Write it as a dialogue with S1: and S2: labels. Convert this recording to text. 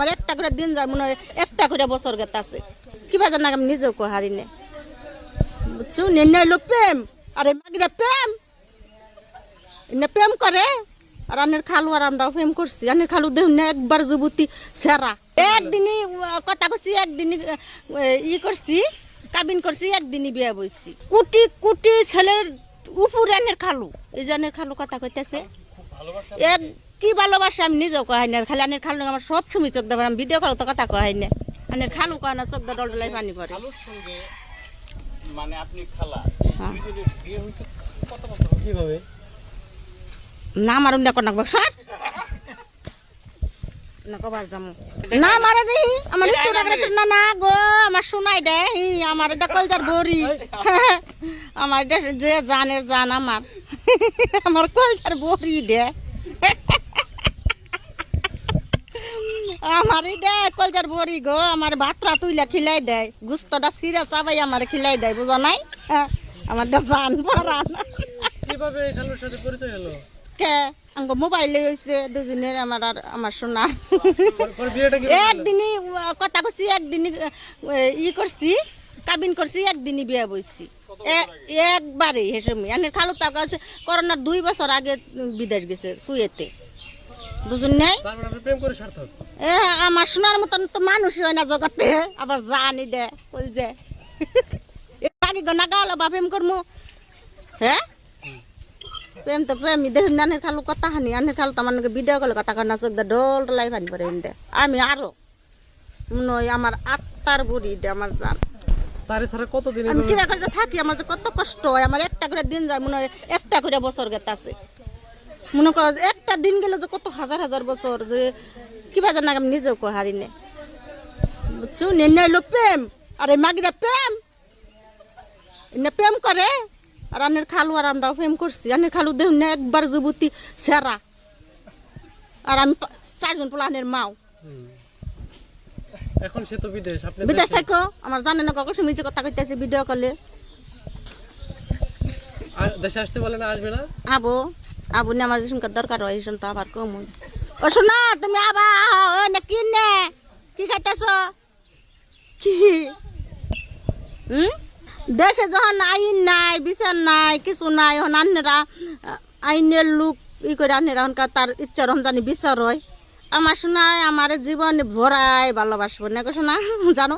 S1: আমার একটা করে দিন যায়, মনে হয় একটা করে বছর গেতে আছে। কিবা জানা আমি নিজেও কো হারি নে। বুঝছ? প্রেম। আরে মাগিরা প্রেম। এনে প্রেম করে। আর আনের খালু আর আমরা প্রেম করছি। আনের খালু দেখুন না, একবার যুবতী সেরা। একদিনই কথা করছি একদিনই ই করছি, কাবিন করছি, একদিনই বিয়ে বইছি। কুটি কুটি ছেলের উপরে আনের খালু। এই যে খালু কথা কইতেছে। এক কি ভালোবাসা আমি নিজেও কয় না। খালি আনের খালু আমার সব সময় চোখ দেবার। আমি ভিডিও কল তো কথা কয় না। আনের খালু কয় না চোখ দল ডলাই পানি পড়ে।
S2: সঙ্গে মানে আপনি খালা।
S1: হ্যাঁ।
S2: বিয়ে কত বছর? কীভাবে?
S1: না আমার অন্য কোন স্যার না কবার যাব না মারে রে আমার না না গো আমার শোনাই দে আমার এটা কলজার বড়ি। আমার এটা যে জানের জান আমার। আমার কলজার বড়ি দে আমার এটা কলজার বড়ি গো আমার ভাতটা তুইলা খিলাই দেয় গুস্তটা সিরা চাবাই আমার খিলাই দেয় বুঝা নাই? হ্যাঁ, আমার জান পারান
S2: কীভাবে সাথে পরিচয় হলো?
S1: কে? আঙ্গ মোবাইলে হয়েছে দুজনের আমার আর আমার সোনা।
S2: পর বিয়েটা কি
S1: একদিনই কথা করছি একদিনই ই করছি কাবিন করছি একদিনই বিয়ে বইছি। একবারে হেসমি। আনের খালু তাকে আছে করোনার দুই বছর আগে বিদেশ গেছে কুয়েতে। বুঝুন নাই?
S2: সার্থক?
S1: এ আমার সোনার মতন তো মানুষ হয় না জগতে। আবার জানি দে বল যে। আগে গনা গাওয়ালো বা প্রেম করমু। হ্যাঁ? প্রেম তো প্রেম দেখুন আনের খালু কথা হানি আনের খালু তো আমার ভিডিও কলে কথা কর না চোখ দে ডোল ডলাই পানি পরে দে আমি আরও নই আমার আত্মার বুড়ি আমার
S2: তারে ছাড়া কতদিন
S1: আমি কিবা করে থাকি আমার যে কত কষ্ট হয় আমার একটা করে দিন যায় মনে হয় একটা করে বছর গেতে আছে মনে করো যে একটা দিন গেলে যে কত হাজার হাজার বছর যে কিবা জানা আমি নিজেও কো হারি নে। বুঝছ নেন প্রেম আরে মাগিরা প্রেম। এনে প্রেম করে। আর আনের খালু আর আমরা প্রেম করছি। আনের খালু না একবার যুবতী সেরা। আর আমি চারজন পোলানের মাও।
S2: এখন সে তো বিদেশ আপনি
S1: বিদেশ থাকো আমার জানে না কখন শুনেছি কথা কইতেছি ভিডিও কলে
S2: দেশে আসতে বলে না আসবে না?
S1: আবো আবু নে আমার যে শুনকার দরকার হয় শুন তো আবার কম ও শোনা তুমি আবার আহো, ও না কি নে কি খাইতেছ? কি? হুম? দেশে যখন আইন নাই, বিচার নাই, কিছু নাই হন আন্নেরা, আইনের লোক ই করে আন্নেরা হনকা তার ইচ্ছা রমজানি বিচার হয়। আমার শোনায়, আমার জীবন ভরাই ভালোবাসবো। না শোনা, জানো?